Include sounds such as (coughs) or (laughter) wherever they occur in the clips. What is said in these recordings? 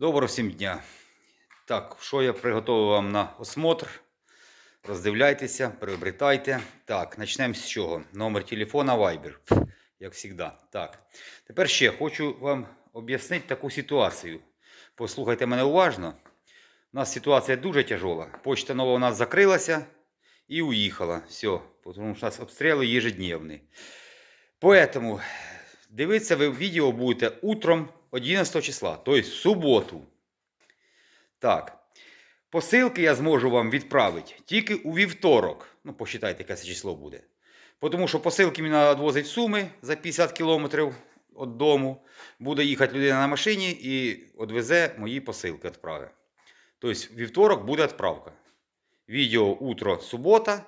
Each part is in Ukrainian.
Доброго всім дня. Так, що я приготував вам на осмотр? Роздивляйтеся, приобретайте. Так, почнемо з чого? Номер телефона Viber, як завжди. Так. Тепер ще хочу вам об'яснити таку ситуацію. Послухайте мене уважно. У нас ситуація дуже тяжела. Почта нова у нас закрилася і уїхала. Все, тому що у нас обстріли ежедневні. Поэтому дивитися ви відео будете утром 11 числа, тобто в суботу. Так. Посилки я зможу вам відправити тільки у вівторок. Ну, посчитайте, яке це число буде. Тому що посилки мені треба відвозити Суми за 50 кілометрів від дому. Буде їхати людина на машині і відвезе мої посилки відправи. Тобто вівторок буде відправка. Відео утро субота,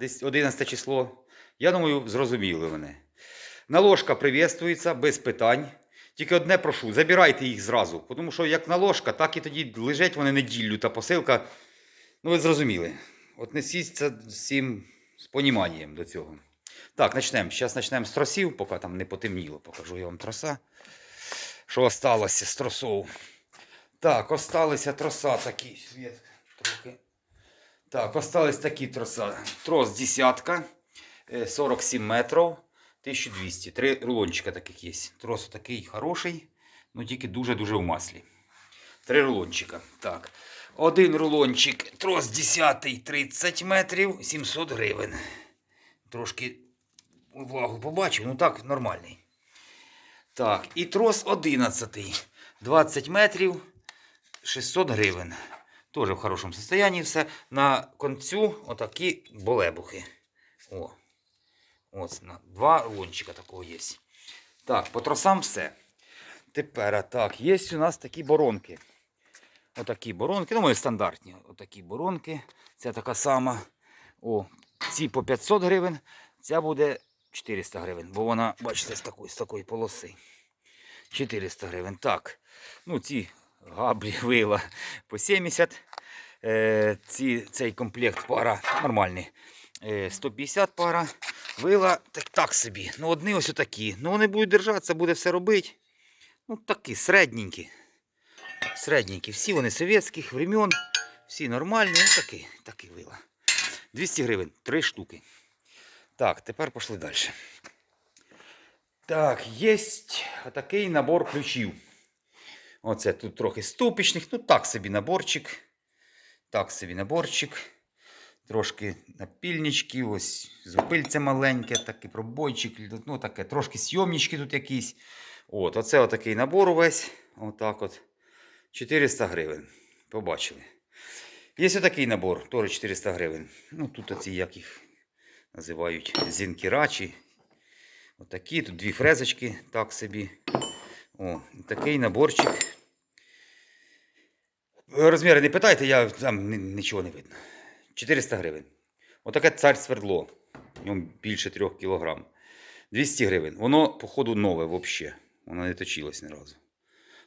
десь 11 число. Я думаю, зрозуміли мене. Наложка приветствується без питань. Тільки одне прошу, забирайте їх зразу. Тому що як наложка, так і тоді лежать вони неділю та посилка. Ну, ви зрозуміли. От несіться з цим з поніманням до цього. Так, почнемо. Зараз почнемо з тросів, поки там не потемніло. Покажу я вам троса. Що осталося з тросов. Так, осталися троса такі. Трохи. Так, остались такі троса. Трос десятка, е, 47 метрів. 1200. Три рулончика таких є. Трос такий хороший, ну тільки дуже-дуже в маслі. Три рулончика. Так. Один рулончик, трос 10 30 метрів, 700 гривень. Трошки влагу побачив, ну так, нормальний. Так, і трос 11, 20 метрів, 600 гривень. Теж в хорошому стані все. На концю отакі болебухи. О. Ось на два рулончика такого є. Так, по тросам все. Тепер так, є у нас такі боронки. Отакі боронки, ну, мої стандартні. Отакі боронки. Це така сама. О, ці по 500 гривень, ця буде 400 гривень, бо вона, бачите, з такої, з такої полоси. 400 гривень. Так. Ну, ці габлі (laughs) вила по 70. Е, ці, цей комплект пара нормальний. Е, 150 пара. Вила так, так собі. Ну, одні ось отакі. Ну, вони будуть держатися, буде все робити. Ну, такі, середненькі. Середненькі. Всі вони совєтських времен. Всі нормальні. Ну, такі, такі вила. 200 гривень, 3 штуки. Так, тепер пішли далі. Так, є отакий набор ключів. Оце тут трохи ступічних. Ну, так собі наборчик. Так собі наборчик. Трошки напільнички, ось зупильце маленьке, такий пробойчик, ну таке, трошки сйомнички тут якісь. От, оце отакий набор увесь. Отак от. 400 гривень. Побачили. Є отакий набор, теж 400 гривень. Ну, тут оці, як їх називають, зінкірачі. Отакі, тут дві фрезочки, так собі. О, такий наборчик. Розміри не питайте, я там нічого не видно. 400 гривень. Отаке цар свердло. В ньому більше 3 кг. 200 гривень. Воно, походу, нове взагалі. Воно не точилось ні разу.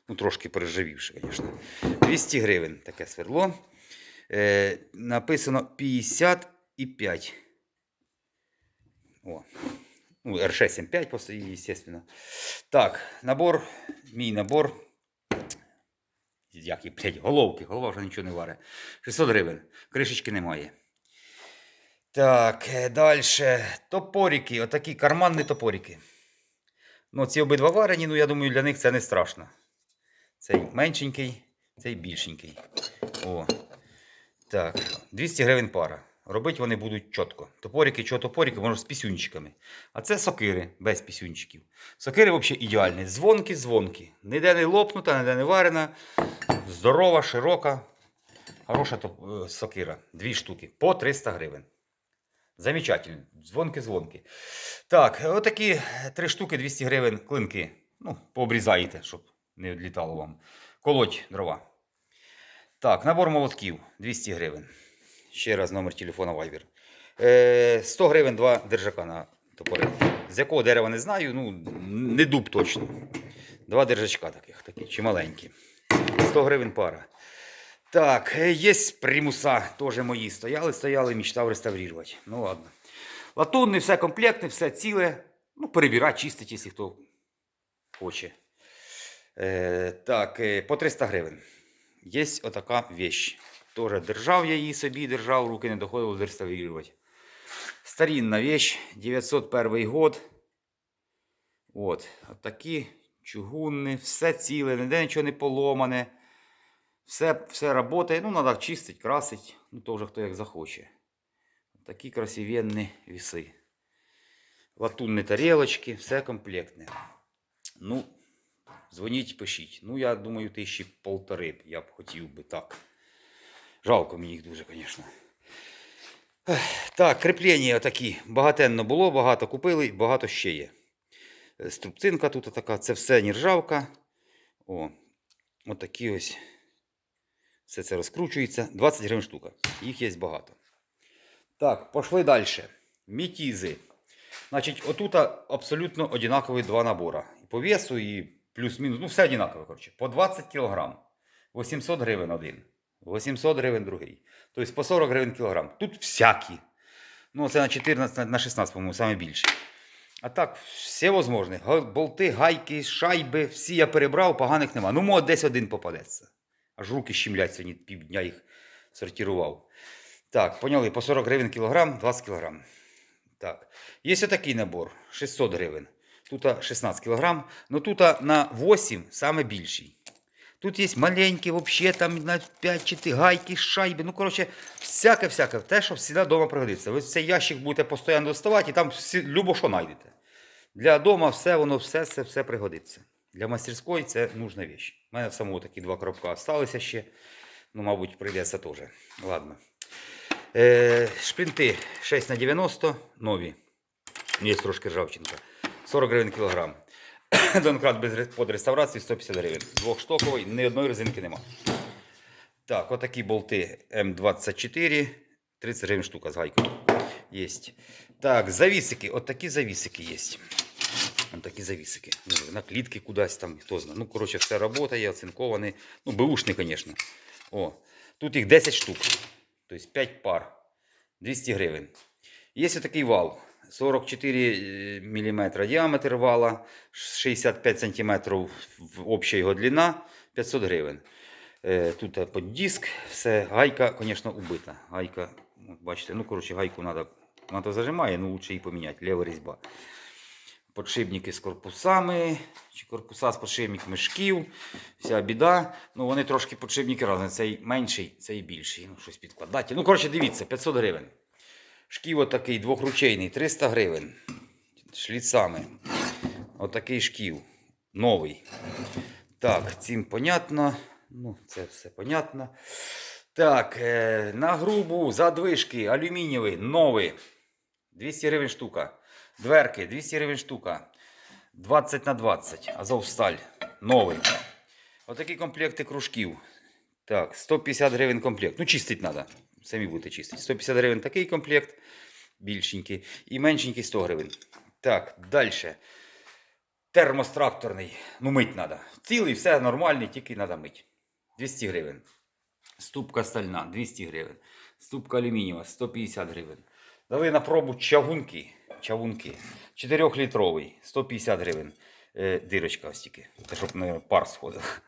Ну, трошки переживівше, звісно. 200 гривень таке свердло. Е, написано 55. О. Ну, R675 просто, естественно. Так, набор, мій набор. Як і, блядь, головки, голова вже нічого не варить. 600 гривень. Кришечки немає. Так, далі. Топорики, отакі карманні топорики. Ну, ці обидва варені, ну я думаю, для них це не страшно. Цей меншенький, цей більшенький. О. Так, 200 гривень пара. Робити вони будуть чітко. Топорики, чого топорики, може з пісюнчиками. А це сокири без пісюнчиків. Сокири взагалі ідеальні. Дзвонки, дзвонки. Ніде не лопнута, ніде не варена. Здорова, широка. Хороша топ- е, сокира. Дві штуки. По 300 гривень. Замечательно. Дзвонки, дзвонки. Так, отакі три штуки 200 гривень клинки. Ну, пообрізаєте, щоб не відлітало вам. Колоть дрова. Так, набор молотків 200 гривень. Ще раз номер телефона Viber. Е, 100 гривень два держака на топори. З якого дерева не знаю, ну не дуб точно. Два держачка таких, такі чималенькі. 100 гривень пара. Так, е, є примуса, теж мої стояли, стояли, мечтав реставрувати. Ну ладно. Латунний, все комплектне, все ціле. Ну, перебирати, чистить, якщо хто хоче. Е, так, е, по 300 гривень. Є отака вещь. Тоже держав я її собі, держав, руки не доходило реставрувати. Старинна вещь, 901 год. От, от такі чугунні, все ціле, ніде нічого не поломане. Все, все працює, ну, треба чистити, красити, ну, то вже хто як захоче. Такі красивенні віси. Латунні тарілочки, все комплектне. Ну, дзвоніть, пишіть. Ну, я думаю, тисячі полтори я б хотів би так. Жалко мені їх дуже, звісно. Так, кріплення такі. Багатенно було, багато купили, багато ще є. Е, Струбцинка тут така, це все нержавка. О, отакі ось. Все це розкручується. 20 гривень штука. Їх є багато. Так, пішли далі. Мітізи. Значить, отут абсолютно однакові два набори. І по весу, і плюс-мінус. Ну, все однакове, коротше. По 20 кг. 800 гривень один. 800 гривень другий. Тобто по 40 гривень кілограм. Тут всякі. Ну, це на 14, на 16, по-моєму, саме більше. А так, все можливе. Болти, гайки, шайби, всі я перебрав, поганих нема. Ну, може, десь один попадеться. Аж руки щемлять сьогодні півдня їх сортував. Так, поняли, по 40 гривень кілограм, 20 кілограм. Так. Є отакий набор 600 гривень. Тут 16 кілограм, но тут на 8 саме більший. Тут є маленькі, взагалі, там на 5 чи ти гайки, шайби. Ну, коротше, всяке-всяке. Те, що завжди вдома пригодиться. Ви цей ящик будете постійно доставати і там всі, любо що знайдете. Для дома все, воно все, все, все пригодиться. Для мастерської це нужна вещь. У мене самого такі два коробка залишилися ще. Ну, мабуть, прийдеться теж. Ладно. Е, шпринти 6 на 90 нові. Є трошки ржавчинка. 40 гривень кілограм. (coughs) Донкрат без под реставрації 150 гривень. Двохштоковий, ні одної резинки нема. Так, отакі болти М24. 30 гривень штука з гайкою. Єсть. Так, завісики. От такі завісики є. От такі завісики. Ну, на клітки кудись там, хто знає. Ну, коротше, все працює, оцинкований. Ну, беушний, звісно. О, тут їх 10 штук. Тобто 5 пар. 200 гривень. Є такий вал. 44 мм діаметр вала, 65 см обща його длина, 500 гривень. Е, Тут під диск, все, гайка, звісно, убита. Гайка, бачите, ну, коротше, гайку треба, вона то зажимає, ну лучше її поміняти, лева різьба. Подшипники з корпусами, чи корпуса з подшипниками шків, вся біда. Ну, вони трошки подшипники різні, цей менший, цей більший. Ну, щось підкладати. Ну, коротше, дивіться, 500 гривень. Шків отакий двохручейний, 300 гривень. Шліцами. Отакий шків. Новий. Так, цим понятно. Ну, це все понятно. Так, е, на грубу задвижки алюмінієві, нові. 200 гривень штука. Дверки, 200 гривень штука. 20 на 20. Азовсталь. Новий. Отакі комплекти кружків. Так, 150 гривень комплект. Ну, чистить треба. Самі будете чистити. 150 гривень такий комплект, більшенький. І меншенький 100 гривень. Так, далі. Термостракторний. Ну, мить треба. Цілий, все нормальний, тільки треба мить. 200 гривень. Ступка стальна 200 гривень. Ступка алюмінієва 150 гривень. Дали на пробу чавунки. Чавунки. 4-літровий 150 гривень. Е, дирочка ось тільки. Щоб не пар сходив.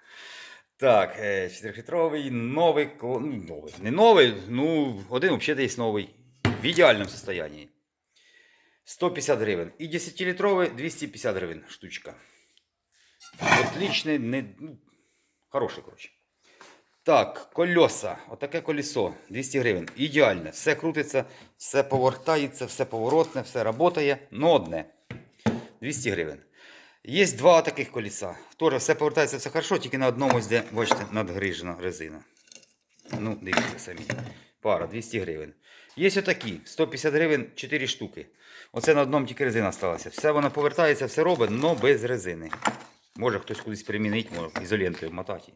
Так, 4-літровий, новий, кл- ну, новий. Не новий, ну, один взагалі є новий. В ідеальному стані. 150 гривень. І 10-літровий 250 гривень штучка. Отличний, не, ну, хороший, коротше. Так, колеса. Отаке колесо. 200 гривень. Ідеальне. Все крутиться, все повертається, все поворотне, все працює. Ну одне. 200 гривень. Є два таких колеса. Тоже все повертається, все хорошо, тільки на одному де, бачите, надгрижена резина. Ну, дивіться самі. Пара 200 гривень. Є отакі, 150 гривень 4 штуки. Оце на одному тільки резина сталася. Все воно повертається, все робить, але без резини. Може хтось кудись примінить, може ізолентою мотати.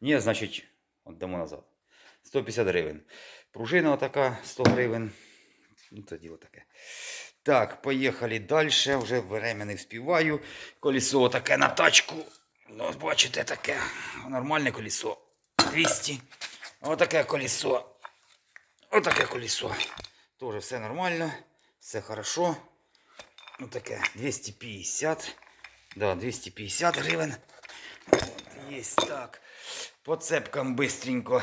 Ні, значить, віддамо назад. 150 гривень. Пружина отака 100 гривень. Ну, тоді отаке. Так, поїхали далі. Вже время не вспіваю. Колесо таке на тачку. Ну, бачите, таке. Нормальне колесо. 200. Отаке колесо. Отаке колесо. Тоже все нормально. Все хорошо. Ну таке 250. Да, 250 гривень. Є так. По цепкам бистренько.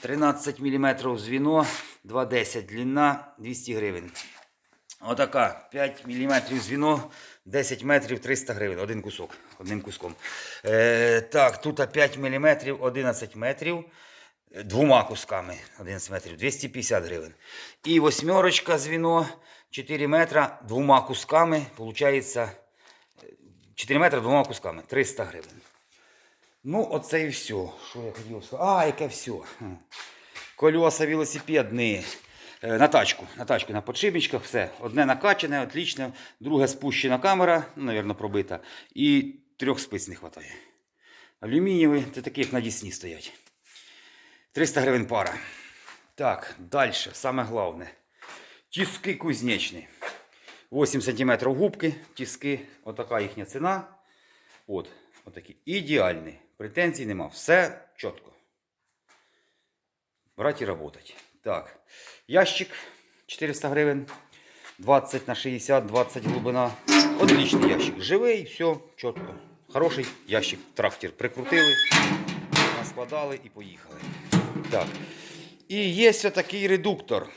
13 мм звіно, 2,10 длина, 200 гривень. Отака 5 мм звіно, 10 метрів 300 гривень. Один кусок, одним куском. Е, так, тут 5 мм, 11 метрів. е, Двома кусками 11 метрів, 250 гривень. І восьмерочка звіно, 4 метра, двома кусками, получається 4 метри двома кусками, 300 гривень. Ну, оце і все. Що я хотів сказати? А, яке все. Хм. Кольоса велосипедні. Е, На тачку, на тачку, на подшипничках, все. Одне накачане, отлично. Друге спущена камера, ну, мабуть, пробита. І трьох спиць не вистачає. Алюмінієві, це такі, як на Дісні стоять. 300 гривень пара. Так, далі, саме головне. Тіски кузнечні. 8 см губки, тіски, отака їхня ціна. От, отакі. Ідеальні. Претензій нема. Все чітко. Брати і работать. Так. Ящик 400 гривень. 20 на 60, 20 глибина. Отличний ящик. Живий, все чітко. Хороший ящик. Трактор прикрутили, наскладали і поїхали. Так. І є такий редуктор.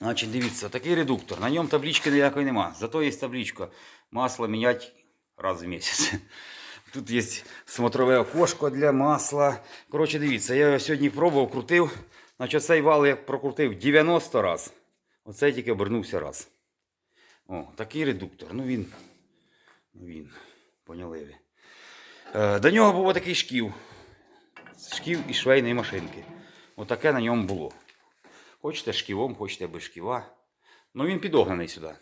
Значить, дивіться, такий редуктор. На ньому таблички ніякої нема. Зато є табличка. Масло міняти раз в місяць. (laughs) Тут є смотрове окошко для масла. Коротше, дивіться, я його сьогодні пробував, крутив. Значить, цей вал я прокрутив 90 раз. Оцей тільки обернувся раз. О, такий редуктор. Ну він. Ну він. Поняли. Е, до нього був такий шків. Шків і швейної машинки. Отаке на ньому було. Хочете шківом, хочете без шківа. Ну він підогнаний сюди.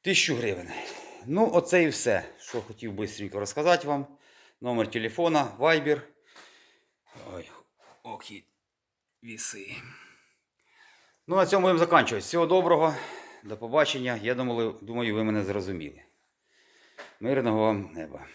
Тисячу гривень. Ну, оце і все, що хотів бистренько розказати вам. Номер телефона, Viber. Ой, окі віси. Ну, на цьому будемо закінчувати. Всього доброго, до побачення. Я думаю, ви мене зрозуміли. Мирного вам неба.